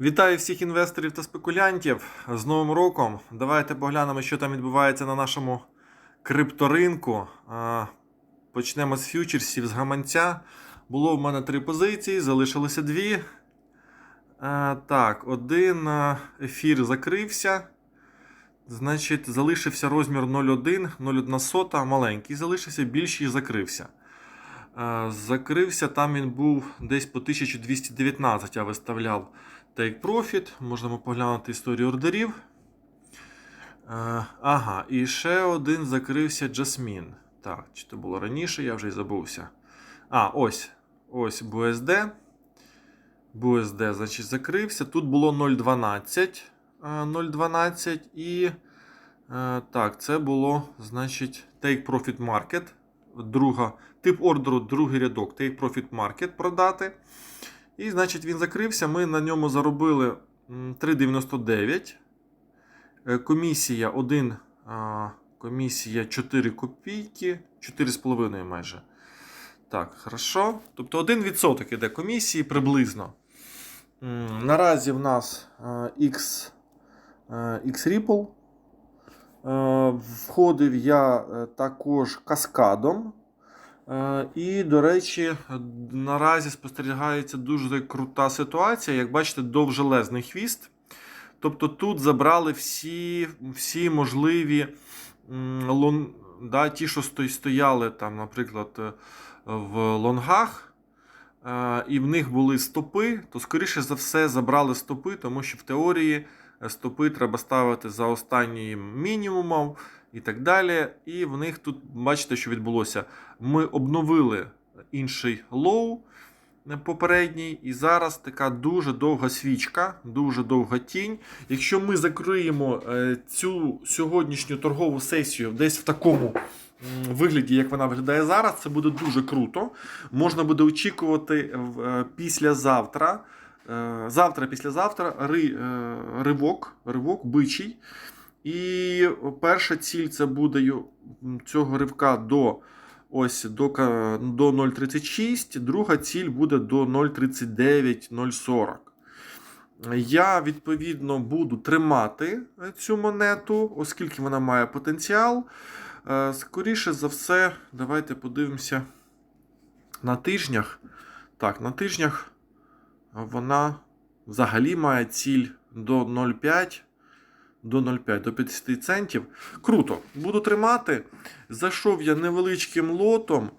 Вітаю всіх інвесторів та спекулянтів з Новим роком. Давайте поглянемо, що там відбувається на нашому крипторинку. Почнемо з фьючерсів, з гаманця. Було в мене три позиції, залишилося дві. Так, один ефір закрився. Значить, залишився розмір 0,1, 0,1 сота, маленький залишився, більший закрився. Е, Закрився, там він був десь по 1219, я виставляв Take Profit. Можемо поглянути історію ордерів. Е, Ага, і ще один закрився Jasmine. Так, чи це було раніше, я вже й забувся. А, ось. Ось BUSD. BUSD, значить, закрився. Тут було 0,12. е, 0,12 і. е, Так, це було, значить, Take Profit Market. Друга, тип ордеру, другий рядок, Take Profit Market продати. І, значить, він закрився. Ми на ньому заробили 3,99. Е, Комісія 1, комісія 4 копійки, 4,5 майже. Так, хорошо. Тобто 1% іде комісії приблизно. Наразі в нас е, X, е, X-Ripple. Е, Входив я е, також каскадом. Е, І, до речі, наразі спостерігається дуже крута ситуація. Як бачите, довжелезний хвіст. Тобто тут забрали всі, всі можливі лон, да, ті, що стояли, там, наприклад, е, в лонгах, е, і в них були стопи, то, скоріше за все, забрали стопи, тому що в теорії е, стопи треба ставити за останнім мінімумом і так далі. І в них тут, бачите, що відбулося. Ми обновили інший лоу попередній, і зараз така дуже довга свічка, дуже довга тінь. Якщо ми закриємо е, цю сьогоднішню торгову сесію десь в такому вигляді, як вона виглядає зараз, це буде дуже круто. Можна буде очікувати е, післязавтра. Е, Завтра, післязавтра ри, е, ривок, ривок бичий. І перша ціль це буде цього ривка до ось до, до 0,36, друга ціль буде до 0,39, 0,40. Я відповідно буду тримати цю монету, оскільки вона має потенціал. Е, Скоріше за все, давайте подивимося на тижнях. Так, на тижнях вона взагалі має ціль до 0,5 до 0,5 до 50 центів. Круто, буду тримати. Зайшов я невеличким лотом.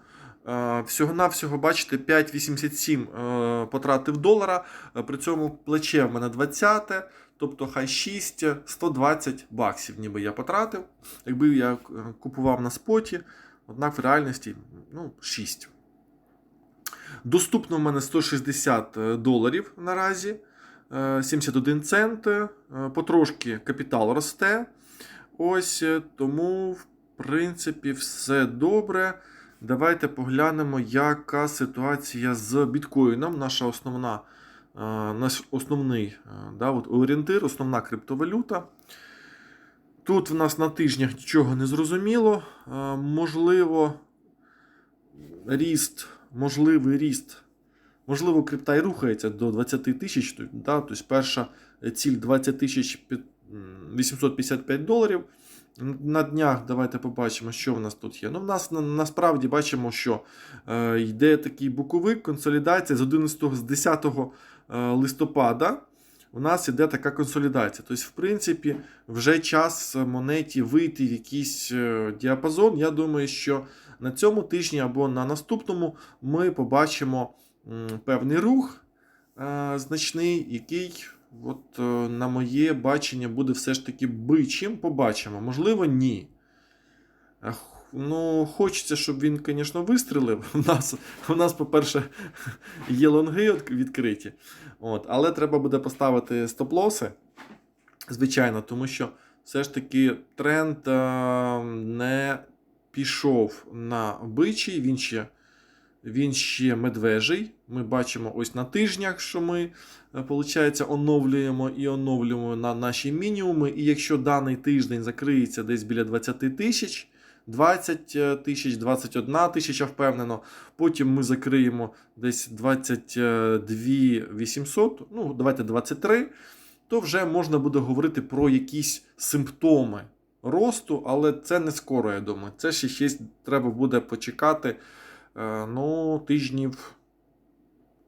Е, Всього-навсього, бачите, 5,87 е, потратив долара. При цьому плече в мене 20, тобто хай 6, 120 баксів, ніби я потратив. Якби я е, купував на споті, однак в реальності ну, 6. Доступно в мене 160 доларів наразі. Е, 71 цент. е, Потрошки капітал росте. Ось е, тому, в принципі, все добре. Давайте поглянемо, яка ситуація з біткоїном. Наша основна, е, наш основний е, да, от орієнтир, основна криптовалюта. Тут в нас на тижнях нічого не зрозуміло. Е, Можливо, ріст, можливий ріст Можливо, крипта і рухається до 20 тисяч. Да, тобто перша ціль 20 тисяч 855 доларів. На днях давайте побачимо, що в нас тут є. Ну, в нас на, насправді бачимо, що е, йде такий буковик, консолідація з 11 з 10 е, листопада. У нас іде така консолідація. Тобто, в принципі, вже час монеті вийти в якийсь е, діапазон. Я думаю, що на цьому тижні або на наступному ми побачимо певний рух е, значний, який, от, е, на моє бачення, буде все ж таки бичим. Побачимо. Можливо, ні. Ну, хочеться, щоб він, звісно, вистрілив. У нас, у нас по-перше, є лонги відкриті. От, але треба буде поставити стоп-лоси, звичайно, тому що все ж таки тренд е, не пішов на бичий, він ще він ще медвежий. Ми бачимо ось на тижнях, що ми, виходить, оновлюємо і оновлюємо на наші мінімуми. І якщо даний тиждень закриється десь біля 20 тисяч, 20 тисяч, 21 тисяча впевнено. Потім ми закриємо десь 22 800, ну давайте 23, то вже можна буде говорити про якісь симптоми росту, але це не скоро, я думаю. Це ще ще треба буде почекати е, ну, тижнів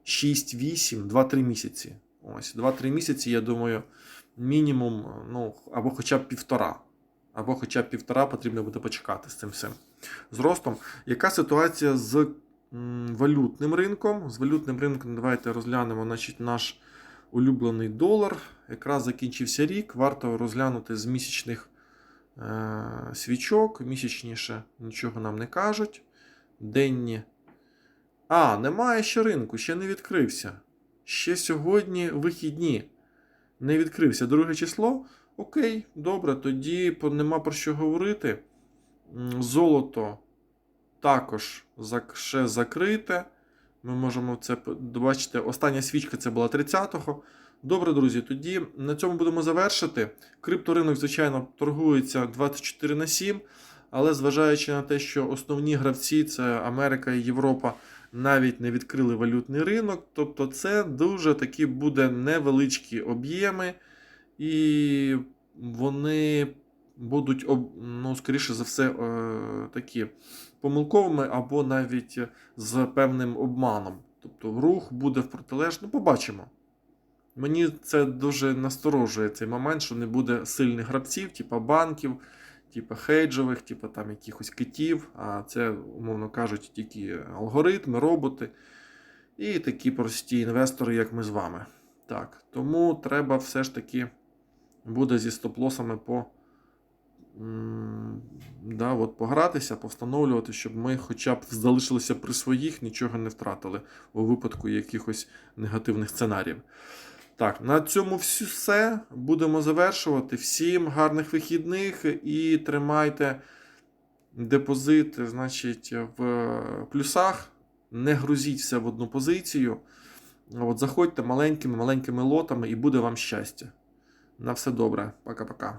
6-8, 2-3 місяці. Ось, 2-3 місяці, я думаю, мінімум, ну, або хоча б півтора. Або хоча б півтора потрібно буде почекати з цим всім зростом. Яка ситуація з валютним ринком? З валютним ринком давайте розглянемо значить, наш улюблений долар. Якраз закінчився рік. Варто розглянути з місячних свічок. Місячніше нічого нам не кажуть. Денні. А, немає ще ринку, ще не відкрився. Ще сьогодні вихідні. Не відкрився. Друге число. Окей, добре, тоді нема про що говорити. Золото також ще закрите. Ми можемо це бачити. Остання свічка це була 30-го. Добре, друзі, тоді на цьому будемо завершити. Крипторинок, звичайно, торгується 24 на 7, але зважаючи на те, що основні гравці це Америка і Європа, навіть не відкрили валютний ринок. Тобто, це дуже такі буде невеличкі об'єми, і вони будуть, ну, скоріше за все, е, такі помилковими або навіть з певним обманом. Тобто рух буде в протилежну. Побачимо. Мені це дуже насторожує цей момент, що не буде сильних гравців, типу банків, типу хейджових, типу там якихось китів. А це, умовно кажуть, тільки алгоритми, роботи і такі прості інвестори, як ми з вами. Так, тому треба все ж таки буде зі стоп-лосами по, да, от погратися, повстановлювати, щоб ми хоча б залишилися при своїх, нічого не втратили у випадку якихось негативних сценаріїв. Так, на цьому все. Будемо завершувати. Всім гарних вихідних і тримайте депозит, значить, в плюсах. Не грузіть все в одну позицію. От заходьте маленькими, маленькими лотами і буде вам щастя. На все добре. Пока-пока.